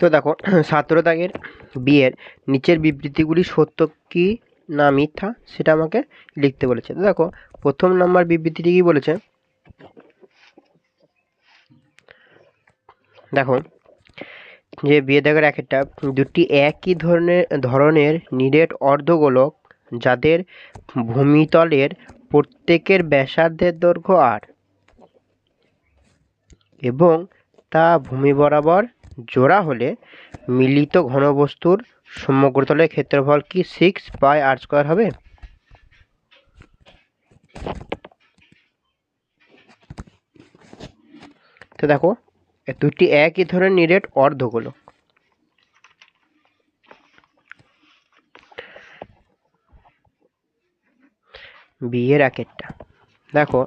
তো দেখো সতেরো দাগের বিয়ের নিচের বিবৃতিগুলি সত্য কি না মিথ্যা সেটা আমাকে লিখতে বলেছে। তো দেখো, প্রথম নম্বর বিবৃতিটি কি বলেছে? দেখো, যে বিয়ে দাগের এক একটা, দুটি একই ধরনের ধরনের নিরেট অর্ধগোলক যাদের ভূমিতলের প্রত্যেকের ব্যাসার্ধের দৈর্ঘ্য আর এবং তা ভূমি বরাবর জোড়া হলে মিলিত ঘনবস্তুর সমগ্রতলের ক্ষেত্রফল কি সিক্স বাই আর স্কোয়ার হবে? তো দেখো দুটি একই ধরনের নিরেট অর্ধগোলক। বিয়ের একেরটা দেখো,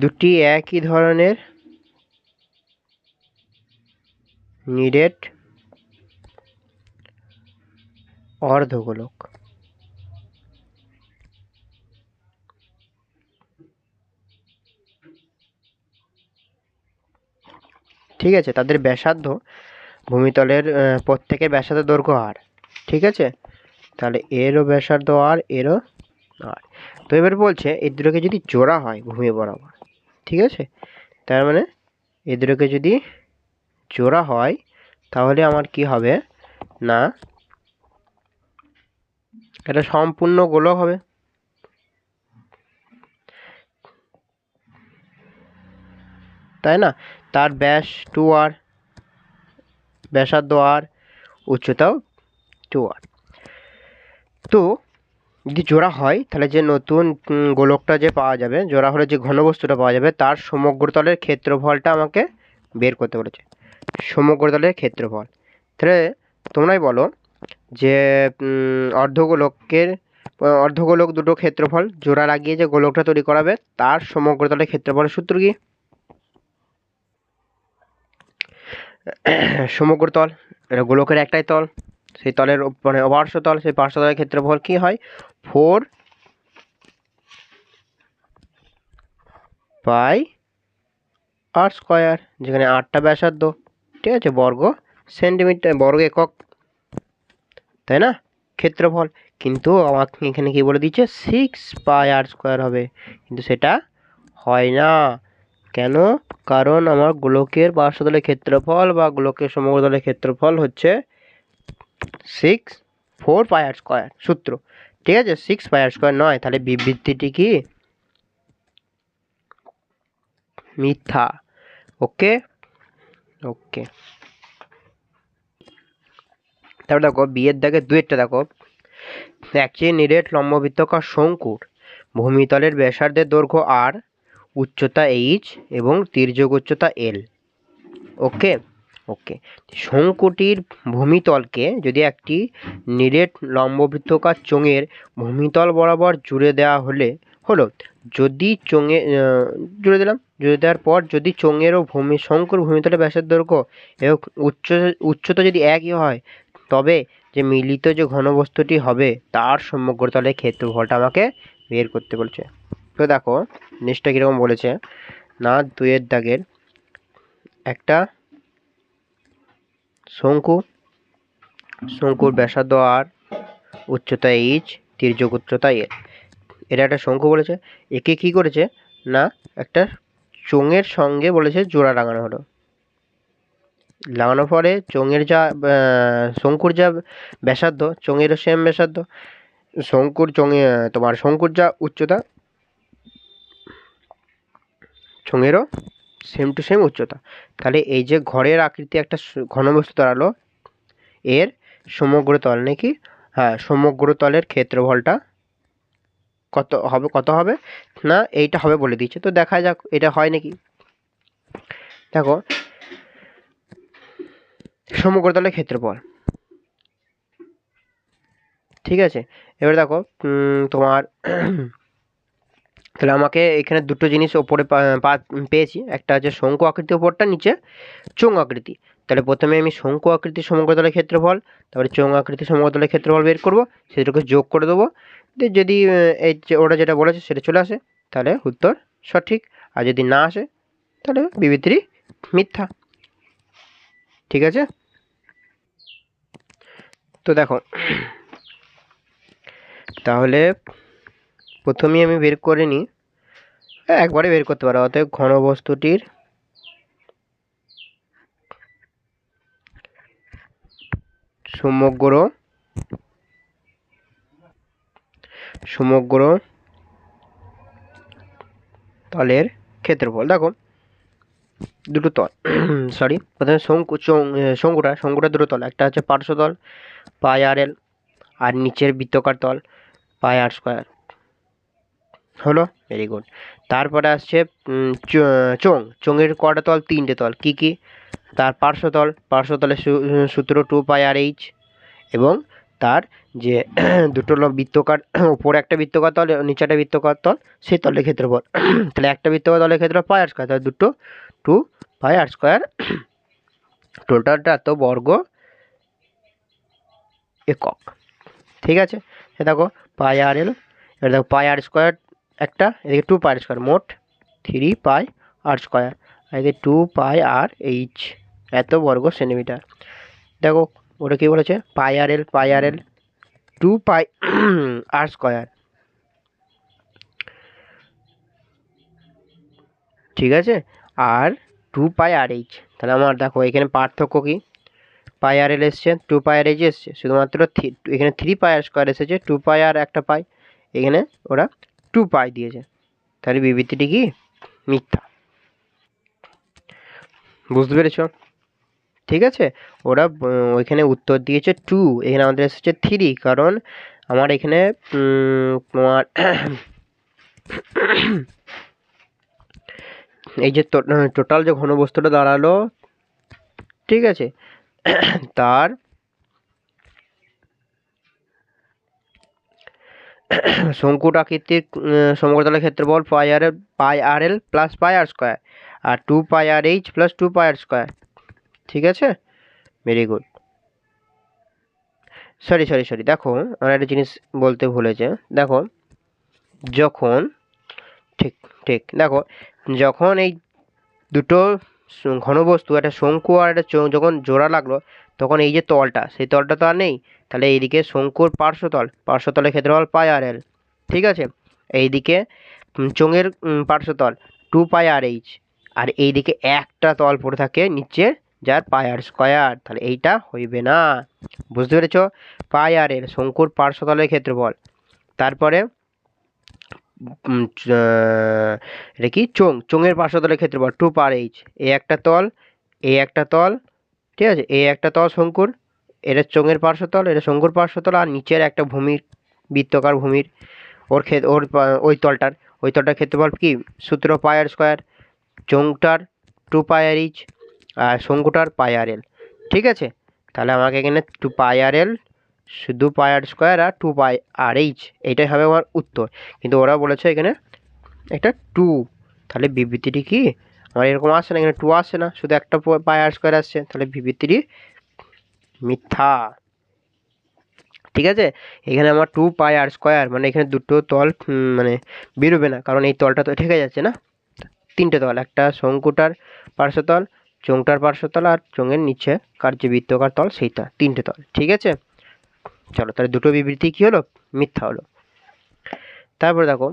দুটি একই ধরনের নিরেট অর্ধগোলক। ঠিক আছে, তাদের ব্যাসার্ধ ভূমিতলের প্রত্যেকের ব্যাসার্ধ দৈর্ঘ্য আর ঠিক আছে? তাহলে এরও ব্যাসার্ধ আর এরও আর তো এবার বলছে, এই দুটোকে যদি জোড়া হয় ভূমি বরাবর, ঠিক আছে? তার মানে এই দুটোকে যদি জোড়া হয়, তাহলে আমার কি হবে? না। এটা সম্পূর্ণ গোলক হবে। তাই না? তার ব্যাস টু আর ব্যাসার্ধ আর উচ্চতাও টু আর তো যদি জোড়া হয়, তাহলে যে নতুন গোলকটা যে পাওয়া যাবে, জোড়া হলে যে ঘনবস্তুটা পাওয়া যাবে, তার সমগ্রতলের ক্ষেত্রফলটা আমাকে বের করতে বলেছে। সমগ্রতলের ক্ষেত্রফল। তাহলে তোমরাই বলো যে অর্ধগোলকের, অর্ধগোলক দুটো ক্ষেত্রফল জোড়া লাগিয়ে যে গোলকটা তৈরি করাবে, তার সমগ্রতলের ক্ষেত্রফলের সূত্র কি? সমগ্রতল এটা গোলকের একটাই তল, সেই তলের মানে পার্শ্বতল সেই পার্শ্বতলের ক্ষেত্রফল কি হয়? ফোর পাই আর স্কোয়ার, যেখানে আটটা ব্যাসার্ধ। ঠিক আছে, বর্গ। সেন্টিমিটার, বর্গ একক, তাই না? ক্ষেত্রফল। কিন্তু আমাকে এখানে কি বলে দিচ্ছে? সিক্স পাই আর স্কোয়ার হবে। কিন্তু সেটা হয় না। কেন? কারণ আমার গোলকের পার্শ্বতলের ক্ষেত্রফল বা গোলকের সমগ্রতলের ক্ষেত্রফল হচ্ছে six four pi r square সূত্র। ঠিক আছে? সিক্স পাই আর স্কোয়ার নয়। তাহলে বিবৃতিটি কি? মিথ্যা। ওকে? ওকে তারপর দেখো, বিয়ের দাগে দুয়েরটা দেখো। একটি নিরেট লম্ববৃত্তকার শঙ্কুর। ভূমিতলের ব্যাসার্ধের দৈর্ঘ্য আর উচ্চতা এইচ এবং তির্যক উচ্চতা এল ওকে ওকে শঙ্কুটির ভূমিতলকে যদি একটি নিরেট লম্ববৃত্তকার চোঙের ভূমিতল বরাবর জুড়ে দেওয়া হলে হলো, যদি চোঙে জুড়ে দিলাম, জুড়ে দেওয়ার পর যদি চোঙেরও ভূমি, শঙ্কুর ভূমিতলে ব্যাসের দৈর্ঘ্য এবং উচ্চ, উচ্চতা যদি একই হয়, তবে যে মিলিত যে ঘনবস্তুটি হবে, তার সমগ্রতলের ক্ষেত্রফলটা আমাকে বের করতে বলছে। তো দেখো নিচটা কীরকম বলেছে? না দুয়ের দাগের একটা শঙ্কু, শঙ্কুর ব্যাসার্ধ আর উচ্চতা এইচ তির্যক উচ্চতা এর এটা একটা শঙ্কু বলেছে। একে কি করেছে? না, একটা চোঙের সঙ্গে বলেছে জোড়া লাগানো হলো। লাগানোর পরে চোঙের যা শঙ্কুর যা ব্যাসার্ধ, চোঙেরও সেম ব্যাসার্ধ, শঙ্কুর চোঙে, তোমার শঙ্কুর যা উচ্চতা, চোঙেরও সেম টু সেম উচ্চতা। তাহলে এই যে ঘরের আকৃতি একটা ঘনবস্তু দাঁড়াল, এর সমগ্র তল নাকি? হ্যাঁ সমগ্র তলের ক্ষেত্রফলটা কত হবে কত হবে? না, এইটা হবে বলে দিচ্ছে তো দেখা যাক, এটা হয় নাকি? দেখো সমগ্র তলের ক্ষেত্রফল। ঠিক আছে? এবার দেখো তোমার তাহলে আমাকে এখানে দুটো জিনিস ওপরে পেয়েছি। একটা হচ্ছে শঙ্কু আকৃতি ওপরটা, নিচে চোঙ আকৃতি। তাহলে প্রথমে আমি শঙ্কু আকৃতির সমগ্রতলের ক্ষেত্রফল, তারপরে চোঙ আকৃতির সমগ্রতলের ক্ষেত্রফল বের করব, সেটাকে যোগ করে দেবো। যদি এই ওরা যেটা বলেছে সেটা চলে আসে, তাহলে উত্তর সঠিক। আর যদি না আসে, তাহলে বিবৃতি মিথ্যা। ঠিক আছে? তো দেখো, তাহলে প্রথমেই আমি বের করে নিই। একবারে বের করতে পারো, অতএব ঘনবস্তুটির সমগ্র সমগ্র তলের ক্ষেত্রফল। দেখো, দুটো তল সরি প্রথমে শঙ্কু শঙ্কুটা শঙ্কুটা দুটো তল, একটা হচ্ছে পার্শ্বতল, পাই আর এল, আর নিচের বৃত্তকার তল, পাই আর স্কোয়ার। হলো? ভেরি গুড তারপরে আসছে চ- চোঙের কটা তল? তিনটে তল। কি কি? তার পার্শ্বতল পার্শ্বতলের সূত্র টু পাই আর এইচ এবং তার যে দুটো বৃত্তকার, উপরে একটা বৃত্তকার তল নিচে একটা বৃত্তকার তল, সেই তলের ক্ষেত্রফল। তাহলে একটা বৃত্তকার তলের ক্ষেত্র পাই আর স্কোয়ার তাহলে দুটো টু পাই আর স্কোয়ার টোটালটা এত বর্গ একক। ঠিক আছে? দেখো পাই আর এল এবার দেখো পাই আর স্কোয়ার একটা এদিকে টু পাই আর স্কোয়ার মোট থ্রি পাই আর স্কোয়ার এদিকে টু পাই আর এইচ এত বর্গ সেন্টিমিটার দেখো ওটা কী বলেছে পাই আর এল পাই r L two pi r square ঠিক আছে আর টু পাই আর এইচ তাহলে আমার দেখো এখানে পার্থক্য কি পাই আর এল এসছে টু পাই আর এইচ এসছে শুধুমাত্র এখানে থ্রি পাই আর স্কোয়ার এসেছে টু পাই আর একটা পাই এখানে ওরা টু পাই দিয়েছে তাহলে বিবৃতিটি কি? মিথ্যা। বুঝতে পেরেছ? ঠিক আছে? ওরা ওইখানে উত্তর দিয়েছে টু এখানে আমাদের এসেছে থ্রি কারণ আমার এখানে তোমার এই যে টোটাল যে ঘনবস্তুটা দাঁড়াল, ঠিক আছে? তার শঙ্কুট আকৃতির সমগ্রতলের ক্ষেত্রফল pi r pi r l plus pi r square আর two pi r h plus two pi r square ঠিক আছে? Very good sorry sorry sorry দেখো, আমার একটা জিনিস বলতে ভুলেছে দেখো, যখন, ঠিক ঠিক, দেখো, যখন এই দুটো ঘনবস্তু, একটা শঙ্কু আর একটা যখন জোড়া লাগল তখন এই যে তলটা, সেই তলটা তো আর নেই। তাহলে এইদিকে শঙ্কুর পার্শ্বতল, পার্শ্বতলের ক্ষেত্রফল পাই আর এল, ঠিক আছে? এইদিকে চোঙের পার্শ্বতল, টু পাই আর এইচ। আর এইদিকে একটা তল পড়ে থাকে নিচে, যার পাই আর স্কোয়ার। তাহলে এইটা হইবে না, বুঝতে পেরেছ? পাই আর এল, শঙ্কুর পার্শ্বতলের ক্ষেত্রফল। তারপরে এটা কি? চোং চোঙের পার্শ্বতলের ক্ষেত্রফল, টু পার এইচ। এ একটা তল, এ একটা তল ঠিক আছে? এ একটা তল শঙ্কুর, এটা চোঙের পার্শ্বতল, এটা শঙ্কুর পার্শ্বতল, আর নিচের একটা ভূমির, বৃত্তকার ভূমির, ওর ক্ষেত ওর ওই তলটার। ওই তলটার ক্ষেত্রফল কি? সূত্র পায়ার স্কোয়ার চোংটার টু পায়ার ইচ আর শঙ্কুটার পায়ার এল ঠিক আছে? তাহলে আমাকে এখানে টু পায়ার এল শুধু পায়ার স্কোয়ার আর টু পাই আর এইচ এইটাই হবে আমার উত্তর। কিন্তু ওরা বলেছে এখানে একটা টু তাহলে বিবৃতিটি কি? আমার এরকম আসে না, এখানে টু আসে না, শুধু একটা পাই আর স্কোয়ার আসছে, তাহলে বিবৃতিটি মিথ্যা। ঠিক আছে? এখানে আমার টু পাই আর স্কোয়ার মানে এখানে দুটো তল মানে বেরোবে না, কারণ এই তলটা তো ঠেকে যাচ্ছে না। তিনটে তল, একটা শঙ্কুটার পার্শ্বতল চোংটার পার্শ্বতল আর চোঙের নিচে কার যে বৃত্তকার তল, সেইটা, তিনটে তল। ঠিক আছে? চলো, তাহলে দুটো বিবৃতি কী হলো? মিথ্যা হলো। তারপরে দেখো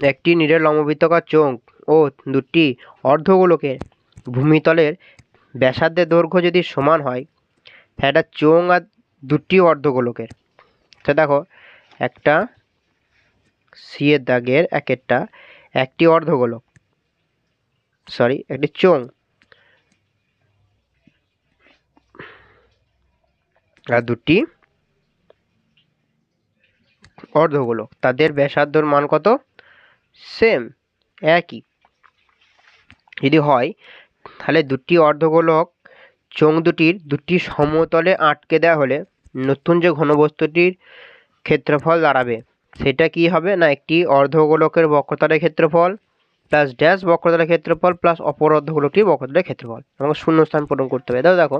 একটি নিরেট লম্ববৃত্তকার চোঙ ও দুটি অর্ধগোলকের ভূমিতলের ব্যাসার্ধের দৈর্ঘ্য যদি সমান হয় একটা চোঙ আর দুটি অর্ধগোলকের। তো দেখো, একটা সি এর দাগের এক একটা একটি অর্ধগোলক সরি একটি চোঙ। আর দুটি অর্ধগোলক, তাদের ব্যাসার্ধর মান কত? সেম একই। যদি হয়, তাহলে দুটি অর্ধগোলক চোঙ দুটির দুটি সমতলে আটকে দেওয়া হলে নতুন যে ঘনবস্তুটির ক্ষেত্রফল দাঁড়াবে, সেটা কি হবে? না, একটি অর্ধগোলকের বক্রতলের ক্ষেত্রফল প্লাস ড্যাশ বক্রতলের ক্ষেত্রফল প্লাস অপর অর্ধগোলকটির বক্রতলের ক্ষেত্রফল। আমাকে শূন্যস্থান পূরণ করতে হবে। দাও দেখো,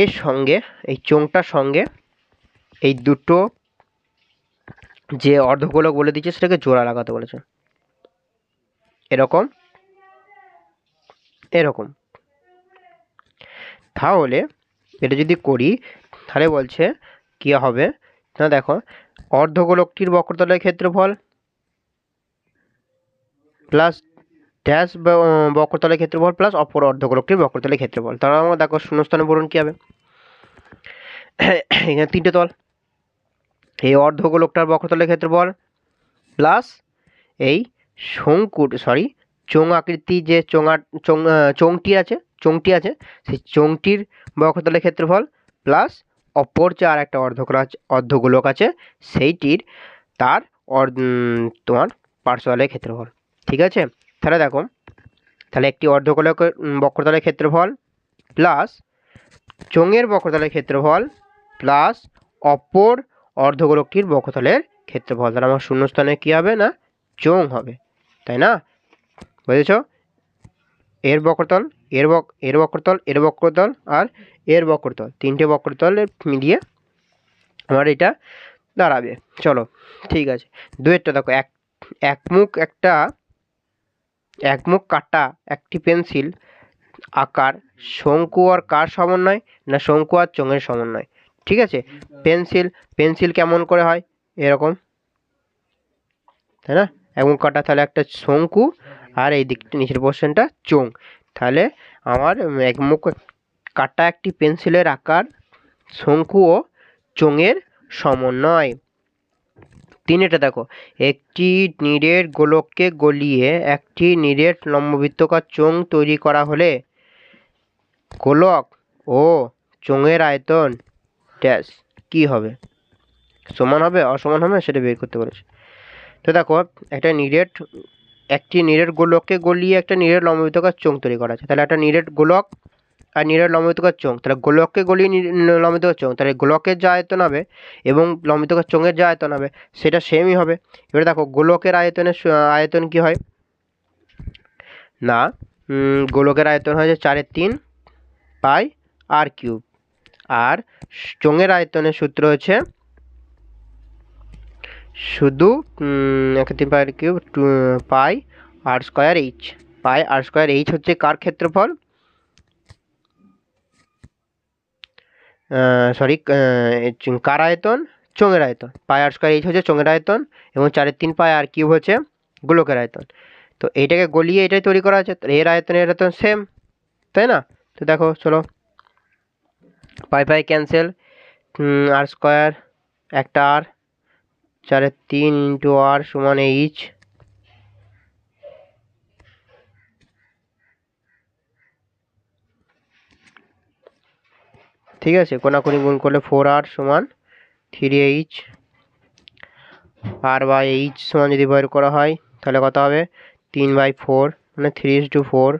এর সঙ্গে, এই চোঙটার সঙ্গে, এই দুটো যে অর্ধগোলক বলে দিচ্ছে সেটাকে জোড়া লাগাতে বলেছে। এরকম? এরকম। তাহলে এটা যদি করি, তাহলে বলছে কী হবে? না দেখো, অর্ধগোলকটির বক্রতলের ক্ষেত্রফল প্লাস ড্যাশ বক্রতলের ক্ষেত্রফল প্লাস অপর অর্ধগোলকটির বক্রতলের ক্ষেত্রফল। তাহলে আমরা দেখো শূন্যস্থানে পূরণ কী হবে? এখানে তিনটে তল। এই অর্ধগোলকটার বক্রতলের ক্ষেত্রফল প্লাস এই শঙ্কুর সরি চোঙ আকৃতি যে চোঙা আহ, চোঙটি আছে চোঙটি আছে সেই চোঙটির বক্রতলের ক্ষেত্রফল প্লাস অপর যে আর একটা অর্ধগোলক অর্ধগোলক আছে সেইটির তার তোমার পার্শ্বতলের ক্ষেত্রফল ঠিক আছে? তাহলে দেখো তাহলে একটি অর্ধগোলকের উম, বক্রতলের ক্ষেত্রফল প্লাস চোঙের বক্রতলের ক্ষেত্রফল প্লাস অপর অর্ধগোলকটির বক্ষতলের ক্ষেত্রফল। তাহলে আমার শূন্যস্থানে কী হবে না? চোং হবে। তাই না? বুঝেছ? এর বক্রতল এর বক, এর বক্রতল এর বক্রতল আর এর বক্রতল তিনটে বক্রতলের মিলিয়ে আমার এটা দাঁড়াবে। চলো, ঠিক আছে। দুয়েরটা দেখো, এক একমুখ একটা একমুখ কাটা, একটি পেন্সিল। আকার শঙ্কু আর কার সমন্বয় না শঙ্কু আর চোঙের সমন্বয়? ঠিক আছে? পেন্সিল পেন্সিল কেমন করে হয়? এরকম। তাই না? এবং কাটা তাহলে একটা শঙ্কু আর এই দিকটা, নিচের পোর্শনটা চোং তাহলে আমার এক মুখ কাটা একটি পেন্সিলের আকার শঙ্কু ও চোঙের সমন্বয়। তিনেটা দেখো। একটি নিরেট গোলককে গলিয়ে একটি নিরেট লম্ববৃত্তকার চোং তৈরি করা হলে গোলক ও চোঙের আয়তন ড্যাশ, কী হবে? সমান হবে, অসমান হবে, সেটা বের করতে বলেছে। তো দেখো, একটা নিরেট, একটি নিরেট গোলককে গলিয়ে একটা নিরেট লম্বিতকার চোঙ তৈরি করা আছে। তাহলে একটা নিরেট গোলক আর নিরেট লম্বিতকার চোঙ। তাহলে গোলককে গলিয়ে লম্ববৃত্তকার চোঙ। তাহলে গোলকের যা আয়তন হবে এবং লম্ববৃত্তকার চোঙের যা আয়তন হবে, সেটা সেমই হবে। এবারে দেখো, গোলকের আয়তনের আয়তন কি হয়? না গোলকের আয়তন হয় যে চারের তিন পাই আর কিউব। আর চোঙের আয়তনের সূত্র হচ্ছে শুধু একে তিন pi cube pi r square h. Pi r square h হচ্ছে কার ক্ষেত্রফল? সরি কার আয়তন? চোঙের আয়তন। পাই আর স্কোয়ার এইচ হচ্ছে চোঙের আয়তন এবং চারের তিন পাই আর কিউব হচ্ছে গোলকের আয়তন। তো এইটাকে গলিয়ে এটাই তৈরি করা আছে, এর আয়তন এর আয়তন সেম তাই না? তো দেখো, চলো পাই পাই ক্যান্সেল আর স্কোয়ার একটা আর চারের তিন ইন্টু আর সমান এইচ ঠিক আছে, কোনাকুনি গুণ করলে ফোর আর সমান three h r by h সমান যদি বের করা হয়, তাহলে কত হবে? তিন বাই ফোর মানে থ্রি ইস টু ফোর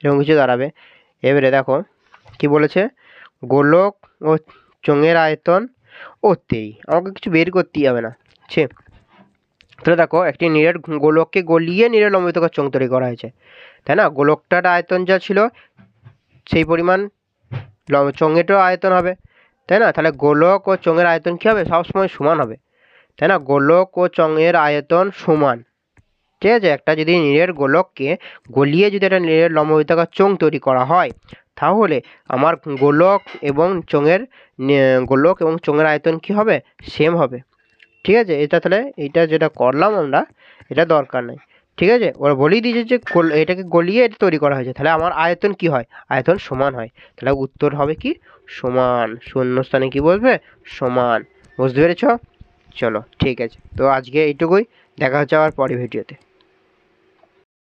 এরকম কিছু দাঁড়াবে। এবারে দেখো, কি বলেছে? গোলক ও চোঙের আয়তন ওতেই আমাকে কিছু বের করতেই হবে না। ঠিক তাহলে দেখো, একটি নিরেট গোলককে গলিয়ে নিরেট লম্বিতকার চোঙ তৈরি করা হয়েছে। তাই না? গোলকটার আয়তন যা ছিল, সেই পরিমাণ চোঙেরও আয়তন হবে। তাই না? তাহলে গোলক ও চোঙের আয়তন কী হবে? সবসময় সমান হবে। তাই না? গোলক ও চোঙের আয়তন সমান। ঠিক আছে? একটা যদি নিরেট গোলককে গলিয়ে যদি একটা নিরেট লম্ববৃত্তাকার চোঙ তৈরি করা হয় তাহলে আমার গোলক এবং চোঙের গোলক এবং চোঙের আয়তন কি হবে? সেম হবে। ঠিক আছে? এটা তাহলে, এটা যেটা করলাম আমরা, এটা দরকার নেই। ঠিক আছে? ওরা বলেই দিয়েছে যে এটাকে গলিয়ে এটা তৈরি করা হয়েছে। তাহলে আমার আয়তন কি হয়? আয়তন সমান হয়। তাহলে উত্তর হবে কি? সমান। শূন্যস্থানে কি বলবে সমান। বুঝতে পেরেছ? চলো, ঠিক আছে। তো আজকে এইটুকুই। দেখা হচ্ছে আবার পরে ভিডিওতে।